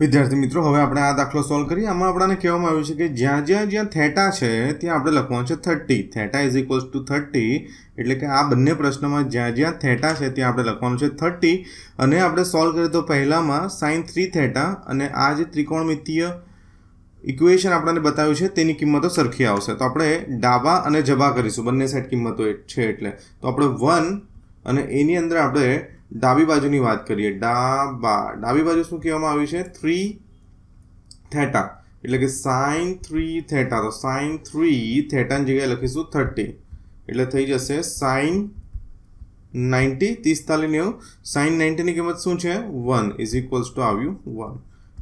વિદ્યાર્થી મિત્રો, હવે આપણે આ દાખલો સોલ્વ કરીએ. આમાં આપણને કહેવામાં આવ્યું છે કે જ્યાં જ્યાં જ્યાં થેટા છે, ત્યાં આપણે લખવાનું છે thirty. Theta is equals to thirty. એટલે કે આ બંને પ્રશ્નમાં જ્યાં જ્યાં થેટા છે, ત્યાં આપણે લખવાનું છે થર્ટી. અને આપણે સોલ્વ કરીએ તો પહેલામાં સાઇન થ્રી થેટા અને આ જે ત્રિકોણમિતીય ઇક્વેશન આપણને બતાવ્યું છે, તેની કિંમતો સરખી આવશે. તો આપણે ડાબા અને જબા કરીશું. બંને સાઈડ કિંમતો છે એટલે. તો આપણે વન અને એની અંદર આપણે ડાબી બાજુની વાત કરીએ, ડાબા, ડાબી બાજુ શું કહેવામાં આવ્યું છે? થ્રી થેટા એટલે કે સાઇન થ્રી થેટા તો સાઇન થ્રી થેટાની જગ્યાએ લખીશું થર્ટી એટલે થઈ જશે સાઇન નાઇન્ટી પિસ્તાલીસ નેવું સાઇન નાઇન્ટીની કિંમત શું છે? વન ઇઝ ઇક્વલ્સ ટુ આવ્યું વન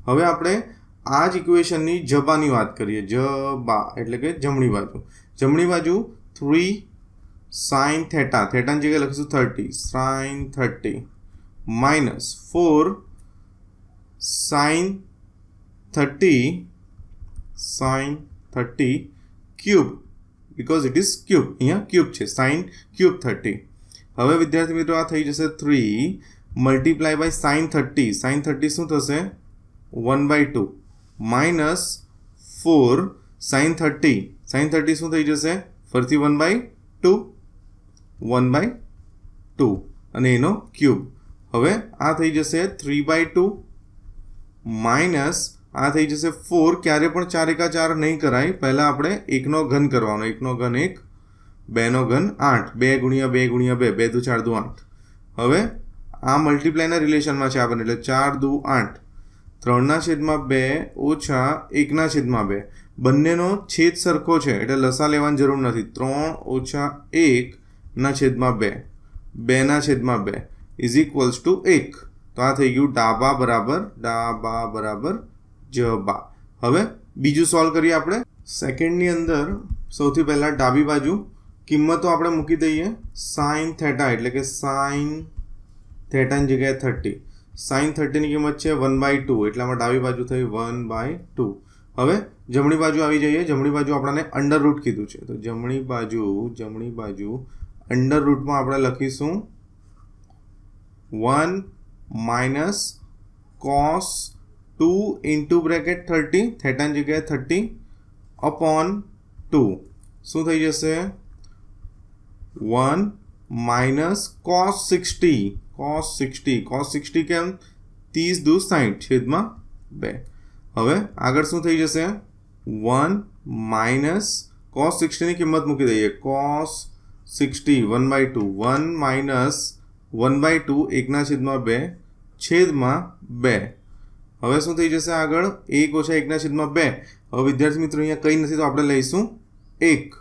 હવે આપણે આ જ ઇક્વેશનની જબાની વાત કરીએ. જબા, એટલે કે જમણી બાજુ. જમણી બાજુ થ્રી સાઇન થેટા થેટાની જગ્યાએ લખીશું thirty sine thirty minus four sine thirty sine thirty cube because it is cube અહીંયા ક્યુબ છે સાઇન ક્યુબ થર્ટી હવે વિદ્યાર્થી મિત્રો આ થઈ જશે three multiply by sine thirty sine thirty શું થશે one by two minus four sine thirty sine thirty શું થઈ જશે ફરીથી one by two one by two અને એનો ક્યુબ હવે આ થઈ જશે થ્રી બાય ટુ માઇનસ આ થઈ જશે ફોર ક્યારે પણ ચાર એકા ચાર નહીં કરાય. પહેલાં આપણે એકનો ઘન કરવાનો. એકનો ઘન એક, બેનો ઘન આઠ. બે ગુણ્યા બે ગુણ્યા બે. બે દુ ચાર દુ આઠ. હવે આ મલ્ટીપ્લાયના રિલેશનમાં છે આપણને એટલે ચાર દુ આઠ. ત્રણના છેદમાં બે ઓછા એકના છેદમાં બે. બંનેનો છેદ સરખો છે. એટલે લસા લેવાની જરૂર નથી. ત્રણ ઓછા એકના છેદમાં બે. બેના છેદમાં બે. ઇઝ ઇક્વલ્સ ટુ એક. તો આ થઈ ગયું ડાબા બરાબર ડાબા બરાબર, જબા. હવે બીજું સોલ્વ કરીએ આપણે. સેકન્ડની અંદર સૌથી પહેલાં ડાબી બાજુ કિંમતો આપણે મૂકી દઈએ. સાઇન થેટા એટલે કે સાઇન થેટાની જગ્યાએ થર્ટી સાઇન થર્ટીની કિંમત છે વન બાય ટુ એટલામાં ડાબી બાજુ થઈ વન બાય ટુ હવે જમણી બાજુ આવી જઈએ. જમણી બાજુ આપણને અંડર રૂટ કીધું છે. તો જમણી બાજુ જમણી બાજુ અંડર રૂટમાં આપણે લખીશું one minus cos two into bracket thirty થેટાની જગ્યાએ થર્ટી અપોન ટુ શું થઈ જશે one minus cos sixty cos sixty cos sixty કેમ ત્રીસ દુ સાઠ છેદમાં બે હવે આગળ શું થઈ જશે વન માઇનસ કોસ સિક્સટીની કિંમત મૂકી દઈએ cos sixty one by two one minus one by two એકના છેદમાં બે છેદમાં બે હવે શું થઈ જશે આગળ? એક ઓછા એકના છેદમાં બે. હવે વિદ્યાર્થી મિત્રો, અહીંયા કંઈ નથી, તો આપણે લઈશું એક.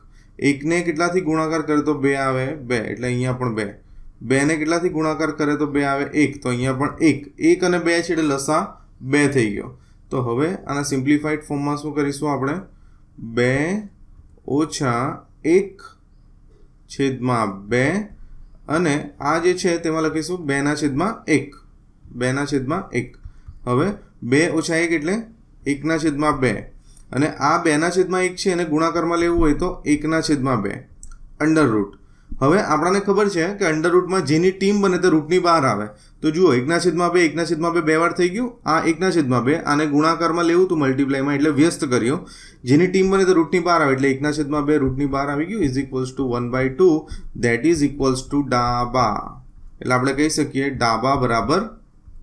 એકને કેટલાથી ગુણાકાર કરે તો બે આવે બે. એટલે અહીંયા પણ બે. બેને કેટલાથી ગુણાકાર કરે તો બે આવે એક. તો અહીંયા પણ એક. એક અને બે છે એટલે લસા બે થઈ ગયો. તો હવે આના સિમ્પ્લિફાઈડ ફોર્મમાં શું કરીશું આપણે? બે ઓછા એક છેદમાં બે અને આ જે છે તેમાં લખીશું બેના છેદમાં એક. બેના છેદમાં એક. હવે બે ઓછા એક એટલે એકના છેદમાં બે. અને આ બેના છેદમાં એક છે એને ગુણાકારમાં લેવું હોય તો એકના છેદમાં બે. અંડર રૂટ હવે આપણને ખબર છે કે અંડર રૂટમાં જેની ટીમ બને તે રૂટની બહાર આવે. તો જુઓ, એકના છેદમાં બે, એકના છેદમાં બે બે વાર થઈ ગયું. આ એકના છેદમાં બે, આને ગુણાકારમાં લેવું હતું મલ્ટીપ્લાયમાં એટલે વ્યસ્ત કર્યો. જેની ટીમ બને તો રૂટની બહાર આવે એટલે એકના છેદમાં બે રૂટની બહાર આવી ગયું is equals to one by two that is equals to ડાબા. એટલે આપણે કહી શકીએ ડાબા બરાબર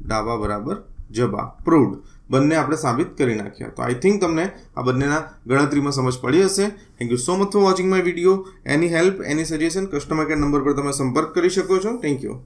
ડાબા બરાબર જબા પ્રૂવડ બંને આપણે સાબિત કરી નાખ્યા. તો આઈ થિંક તમને આ બંનેના ગણતરીમાં સમજ પડી હશે. Thank you so much for watching my video any help any suggestion customer care number પર તમે સંપર્ક કરી શકો છો. Thank you